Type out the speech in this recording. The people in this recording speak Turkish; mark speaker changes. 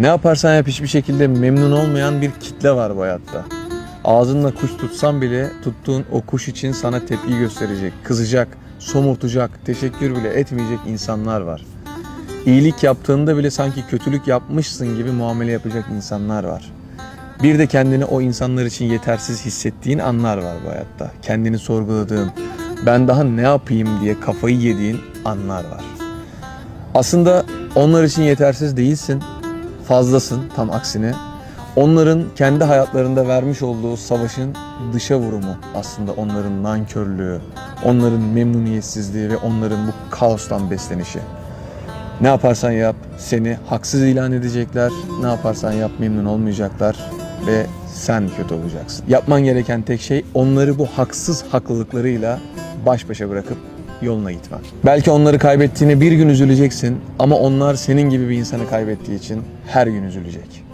Speaker 1: Ne yaparsan yap hiçbir şekilde memnun olmayan bir kitle var bu hayatta. Ağzınla kuş tutsan bile tuttuğun o kuş için sana tepki gösterecek, kızacak, somurtacak, teşekkür bile etmeyecek insanlar var. İyilik yaptığında bile sanki kötülük yapmışsın gibi muamele yapacak insanlar var. Bir de kendini o insanlar için yetersiz hissettiğin anlar var bu hayatta. Kendini sorguladığın, ben daha ne yapayım diye kafayı yediğin anlar var. Aslında onlar için yetersiz değilsin, fazlasın tam aksine. Onların kendi hayatlarında vermiş olduğu savaşın dışa vurumu aslında onların nankörlüğü, onların memnuniyetsizliği ve onların bu kaostan beslenişi. Ne yaparsan yap seni haksız ilan edecekler, ne yaparsan yap memnun olmayacaklar ve sen kötü olacaksın. Yapman gereken tek şey onları bu haksız haklılıklarıyla baş başa bırakıp yoluna gitmen. Belki onları kaybettiğine bir gün üzüleceksin ama onlar senin gibi bir insanı kaybettiği için her gün üzülecek.